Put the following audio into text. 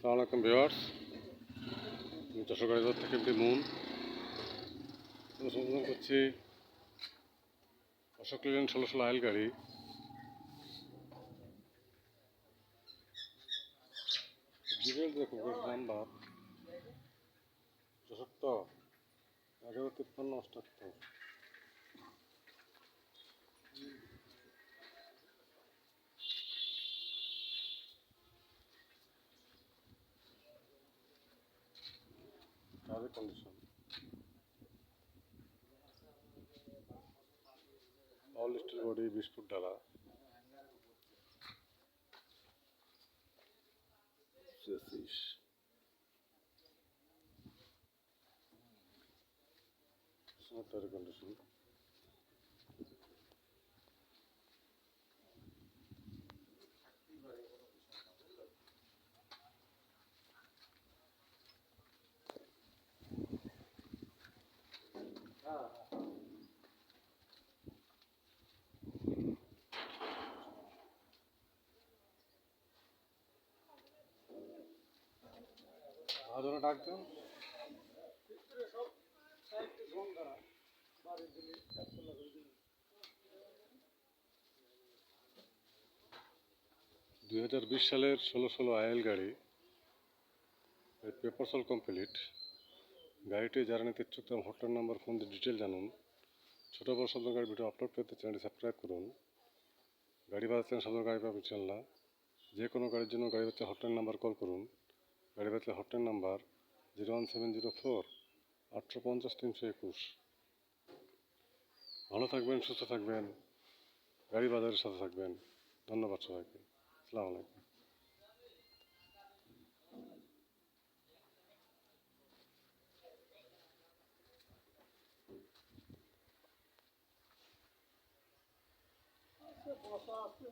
আসসালামু আলাইকুম ভিওয়ার্স আমি যশোগাড়ি রোড থেকে একটি মুন। অনুসন্ধান করছি অশোক লেলেন ষোলো ষোলো আইল গাড়ি ডিটেল দেখো নাম্বার এগারো তিপ্পান্ন অষ্টাত্তর। అది కండిషన్ ఆల్ లిస్టులు కూడా తీసుకుంటారా సతీష్ కండిషన్ চেসিস টায়ারের কন্ডিশন আজও ডাক দেন। দুই হাজার বিশ সালের ষোলো ষোলো আইএল গাড়ি পেপার সল কমপ্লিট গাড়িটি যারা নিতে ইচ্ছুক তার হোটেল নাম্বার ফোন দিয়ে ডিটেল জানুন। ছোটো বড় সব গাড়ি ভিডিও আপলোড পেতে চ্যানেলটি সাবস্ক্রাইব করুন। গাড়ি বাজাচ্ছেন সব গাড়ি পাবেন ইনশাল্লাহ যে কোনো গাড়ির জন্য গাড়ি বাচ্চা হটলাইন নাম্বার কল করুন। গাড়ি বাচ্চা hotline number zero one seven zero four আটশো পঞ্চাশ তিনশো একুশ ভালো থাকবেন, সুস্থ থাকবেন। গাড়ি বাজারের সাথে থাকবেন। ধন্যবাদ সবাইকে। আসসালামু আলাইকুম। বসা আছে